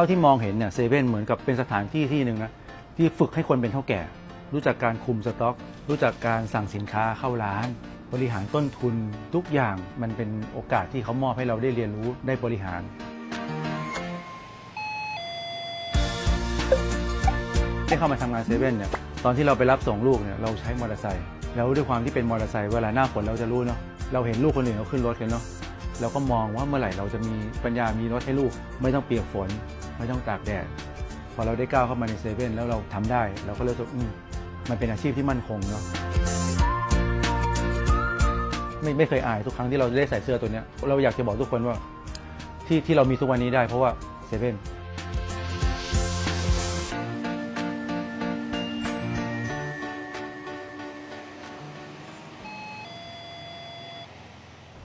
ท่าที่มองเห็นเนี่ยเซเว่นเหมือนกับเป็นสถานที่ที่หนึ่งนะที่ฝึกให้คนเป็นเท่าแก่ รู้จักการคุมสต็อก รู้จักการสั่งสินค้าเข้าร้าน บริหารต้นทุนทุกอย่างมันเป็นโอกาสที่เขามอบให้เราได้เรียนรู้ได้บริหารได้เข้ามาทำงานเซเว่นเนี่ยตอนที่เราไปรับส่งลูกเนี่ยเราใช้มอเตอร์ไซค์แล้วด้วยความที่เป็นมอเตอร์ไซค์เวลาหน้าฝนเราจะรู้เนาะเราเห็นลูกคนอื่นเขาขึ้นรถกันเนาะเราก็มองว่าเมื่อไหร่เราจะมีปัญญามีรถให้ลูกไม่ต้องเปียกฝน ไม่ต้องตากแดดพอเราได้ก้าวเข้ามาในเซเว่นแล้วเราทำได้เราก็เลยรู้สึกมันเป็นอาชีพที่มั่นคงเนาะไม่ไม่เคยอายทุกครั้งที่เราได้ใส่เสื้อตัวเนี้ยเราอยากจะบอกทุกคนว่าที่ที่เรามีทุกวันนี้ได้เพราะว่าเซเว่น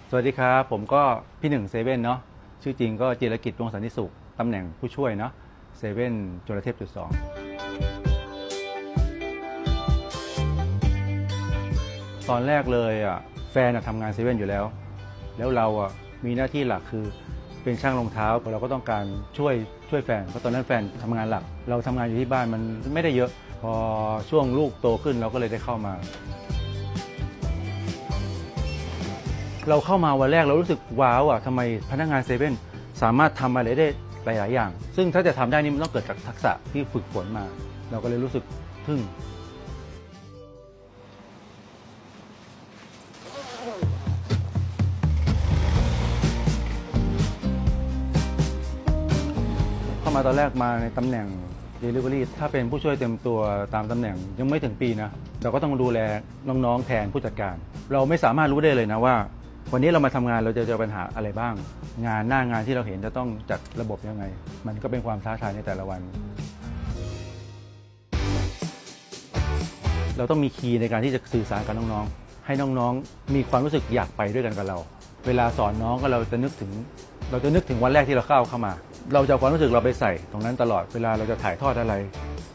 สวัสดีครับ ผมก็พี่หนึ่งเซเว่นเนาะชื่อจริงก็จิรกิจวงสันติสุข ตำแหน่งผู้ช่วยเนาะเซเว่นจุลเทพจุดสองตอนแรกเลยอะแฟนอะทำงานเซเว่นอยู่แล้ว แล้วเราอะมีหน้าที่หลักคือเป็นช่างรองเท้าเราก็ต้องการช่วยช่วยแฟนเพราะตอนนั้นแฟนทำงานหลัก เราทำงานอยู่ที่บ้านมันไม่ได้เยอะ พอช่วงลูกโตขึ้นเราก็เลยได้เข้ามา เราเข้ามาวันแรกเรารู้สึกว้าวอะทำไมพนักงานเซเว่นสามารถทำอะไรได้ หลาย ๆ อย่าง ซึ่งถ้าจะทำได้นี่มันต้องเกิดจากทักษะที่ฝึกฝนมา เราก็เลยรู้สึกทึ่งเข้ามาตอนแรกมาในตำแหน่ง Delivery ถ้าเป็นผู้ช่วยเต็มตัวตามตำแหน่งยังไม่ถึงปีนะ เราก็ต้องดูแลน้อง ๆ แทนผู้จัดการ เราไม่สามารถรู้ได้เลยนะว่า วันนี้เรามาทำงานเราจะเจอปัญหาอะไรบ้าง งานหน้างานที่เราเห็นจะต้องจัดระบบยังไง มันก็เป็นความท้าทายในแต่ละวัน เราต้องมีคีย์ในการที่จะสื่อสารกับน้องๆ ให้น้องๆ มีความรู้สึกอยากไปด้วยกันกับเรา เวลาสอนน้องก็เราจะนึกถึง เราจะนึกถึงวันแรกที่เราเข้าเข้ามา เราจะความรู้สึกเราไปใส่ ตรงนั้นตลอดเวลาเราจะถ่ายทอดอะไร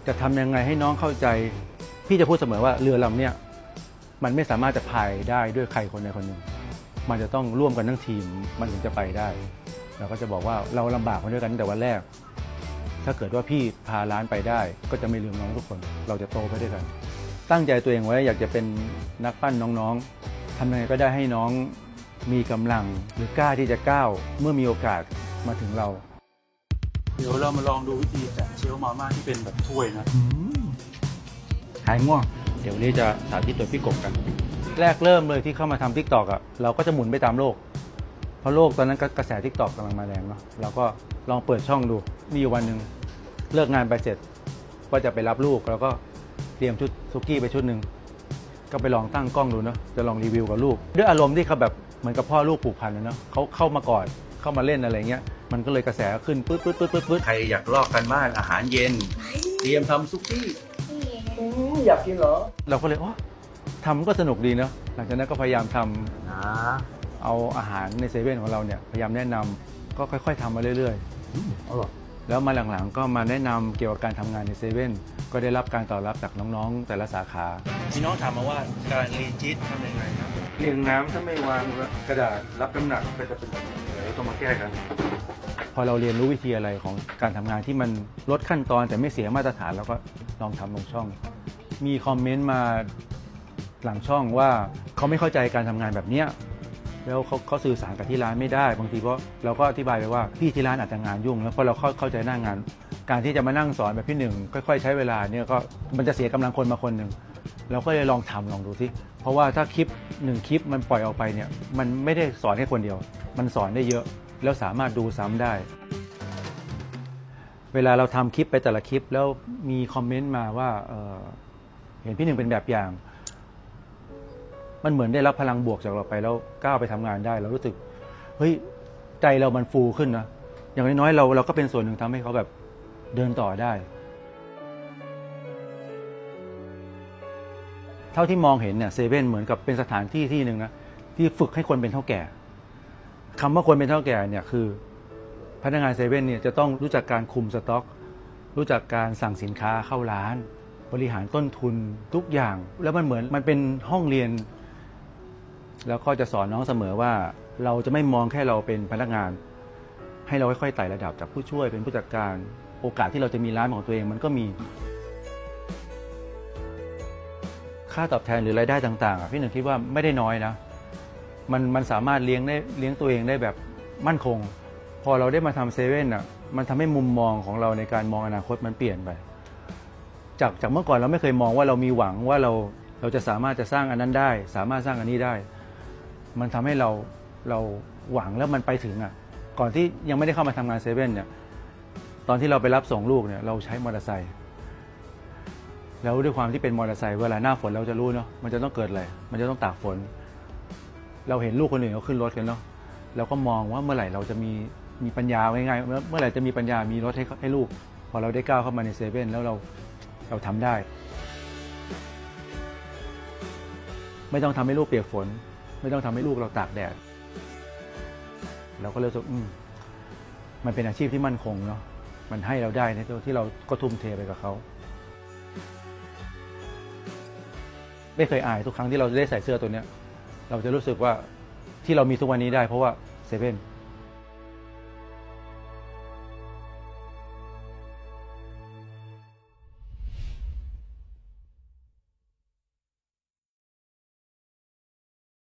จะทำยังไงให้น้องเข้าใจ พี่จะพูดเสมอว่าเรือลำเนี้ยมันไม่สามารถจะพายได้ด้วยใครคนใดคนหนึ่ง มันจะต้องร่วมกันทั้งทีมมันถึงจะไปได้ เราก็จะบอกว่าเราลำบากมาด้วยกันตั้งแต่วันแรก ถ้าเกิดว่าพี่พาร้านไปได้ ก็จะไม่ลืมน้องทุกคน เราจะโตไปด้วยกัน ตั้งใจตัวเองไว้อยากจะเป็นนักปั้นน้องๆทำยังไงก็ได้ให้น้องมีกำลังหรือกล้าที่จะก้าวเมื่อมีโอกาสมาถึงเรา เดี๋ยวเรามาลองดูวิธีแตะเชลมาม่าที่เป็นแบบถ้วยนะ หายง่วง เดี๋ยววันนี้จะสาธิตโดยพี่กบกัน แรกเริ่มเลยที่เข้ามาทำทิกตอกอะเราก็จะหมุนไปตามโลก เพราะโลกตอนนั้นก็กระแสทิกตอกกำลังมาแรงเนาะเราก็ลองเปิดช่องดูมีอยู่วันหนึ่งเลิกงานไปเสร็จก็จะไปรับลูกแล้วก็เตรียมชุดซุกี้ไปชุดหนึ่งก็ไปลองตั้งกล้องดูเนาะจะลองรีวิวกับลูก ด้วยอารมณ์ที่เขาแบบเหมือนกับพ่อลูกผูกพันนะเนาะเขาเข้ามาก่อนเข้ามาเล่นอะไรเงี้ยมันก็เลยกระแสขึ้นปื๊ดปื๊ดปื๊ดปื๊ดปื๊ดใครอยากลอกกันบ้านอาหารเย็น เตรียมทำซุกี้อยากกินเหรอ เราก็เลยอ๋อ ทำก็สนุกดีเนาะหลังจากนั้นก็พยายามทำนะเอาอาหารในเซเว่นของเราเนี่ยพยายามแนะนำก็ค่อย ๆทำมาเรื่อยอร่อยๆ แล้วมาหลังๆ ก็มาแนะนำเกี่ยวกับการทำงานในเซเว่นก็ได้รับการตอบรับจากน้องๆ แต่ละสาขา พี่น้องถามมาว่าการรีจิตทำยังไงครับ เรียงน้ำถ้าไม่วางกระดาษรับน้ำหนักก็จะเป็นแบบนี้เดี๋ยวต้องมาแก้กัน พอเราเรียนรู้วิธีอะไรของการทำงานที่มันลดขั้นตอนแต่ไม่เสียมาตรฐานเราก็ลองทำลงช่อง มีคอมเมนต์มา หลังช่องว่าเขาไม่เข้าใจการทำงานแบบเนี้ยแล้วเขาเขาสื่อสารกับที่ร้านไม่ได้ บางทีเพราะเราก็อธิบายไปว่าพี่ที่ร้านอาจจะงานยุ่ง แล้วพราะเราเข้าเข้าใจหน้างาน การที่จะมานั่งสอนแบบพี่หนึ่งค่อยๆ ใช้เวลาเนี่ยก็มันจะเสียกำลังคนมาคนหนึ่งเราก็เลยลองทำลองดูสิเพราะว่าถ้าคลิปหนึ่งคลิปมันปล่อยออกไปเนี่ยมันไม่ได้สอนแค่คนเดียว มันสอนได้เยอะ แล้วสามารถดูซ้ำได้ เวลาเราทำคลิปไปแต่ละคลิปแล้วมีคอมเมนต์มาว่าเเห็นพี่หนึ่งเป็นแบบอย่าง มันเหมือนได้รับพลังบวกจากเราไปแล้วก้าวไปทำงานได้ เรารู้สึกเฮ้ยใจเรามันฟูขึ้นนะอย่างน้อยๆเราเราก็เป็นส่วนหนึ่งทำให้เขาแบบเดินต่อได้ เท่าที่มองเห็นเนี่ยเซเว่นเหมือนกับเป็นสถานที่ที่หนึ่งนะที่ฝึกให้คนเป็นเท่าแก่คำว่าคนเป็นเท่าแก่เนี่ยคือ พนักงานเซเว่นเนี่ยจะต้องรู้จักการคุมสต็อก รู้จักการสั่งสินค้าเข้าร้าน บริหารต้นทุนทุกอย่าง แล้วมันเหมือนมันเป็นห้องเรียน แล้วก็จะสอนน้องเสมอว่าเราจะไม่มองแค่เราเป็นพนักงาน ให้เราค่อยๆไต่ระดับจากผู้ช่วยเป็นผู้จัดการ โอกาสที่เราจะมีร้านของตัวเองมันก็มี ค่าตอบแทนหรือรายได้ต่างๆพี่หนึ่งคิดว่าไม่ได้น้อยนะ มันมันสามารถเลี้ยงได้เลี้ยงตัวเองได้แบบมั่นคง พอเราได้มาทำเซเว่นอะมันทำให้มุมมองของเราในการมองอนาคตมันเปลี่ยนไป จากจากเมื่อก่อนเราไม่เคยมองว่าเรามีหวังว่าเราเราจะสามารถจะสร้างอันนั้นได้ สามารถสร้างอันนี้ได้ มันทำให้เราเราหวังแล้วมันไปถึงอะ ก่อนที่ยังไม่ได้เข้ามาทำงานเซเว่นเนี่ย ตอนที่เราไปรับส่งลูกเนี่ย เราใช้มอเตอร์ไซค์แล้วด้วยความที่เป็นมอเตอร์ไซค์เวลาหน้าฝนเราจะรู้เนาะมันจะต้องเกิดอะไร มันจะต้องตากฝน เราเห็นลูกคนอื่นเขาขึ้นรถกันเนาะเราก็มองว่าเมื่อไหร่เราจะมีมีปัญญาง่ายๆเมื่อเมื่อไหร่จะมีปัญญามีรถให้ให้ลูก พอเราได้ก้าวเข้ามาในเซเว่นแล้วเราเราทำได้ ไม่ต้องทำให้ลูกเปียกฝน ไม่ต้องทำให้ลูกเราตากแดดเราก็เลยรู้สึกมันเป็นอาชีพที่มั่นคงเนาะมันให้เราได้ในตัวที่เราก็ทุ่มเทไปกับเขาไม่เคยอายทุกครั้งที่เราได้ใส่เสื้อตัวเนี้ย เราจะรู้สึกว่าที่เรามีทุกวันนี้ได้เพราะว่าเซเว่น